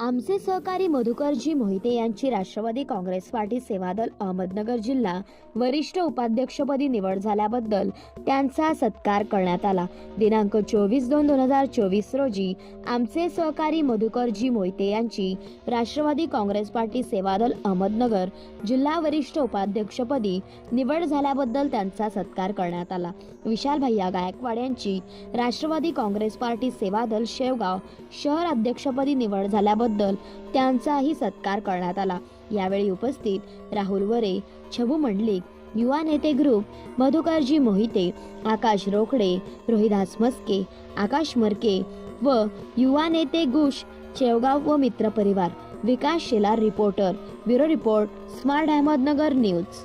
आमचे सहकारी मधुकरजी मोहिते यांची राष्ट्रवादी काँग्रेस पार्टी सेवादल अहमदनगर जिल्हा वरिष्ठ उपाध्यक्षपदी निवड झाल्याबद्दल त्यांचा सत्कार करण्यात आला. दिनांक चोवीस दोन दोन हजार चोवीस रोजी आमचे सहकारी मधुकरजी मोहिते यांची राष्ट्रवादी काँग्रेस पार्टी सेवादल अहमदनगर जिल्हा वरिष्ठ उपाध्यक्षपदी निवड झाल्याबद्दल त्यांचा सत्कार करण्यात आला. विशाल भैया गायकवाड यांची राष्ट्रवादी काँग्रेस पार्टी सेवादल शेवगाव शहर अध्यक्षपदी निवड झाल्याबद्दल त्यांचाही सत्कार करण्यात आला. यावेळी उपस्थित राहुल वरे छबू मंडलिक युवा नेते ग्रुप मधुकरजी मोहिते आकाश रोकडे रोहिदास मस्के आकाश मरके व युवा नेते गुश शेवगाव व मित्र परिवार. Vikas Shelar reporter bureau report smart Ahmednagar news.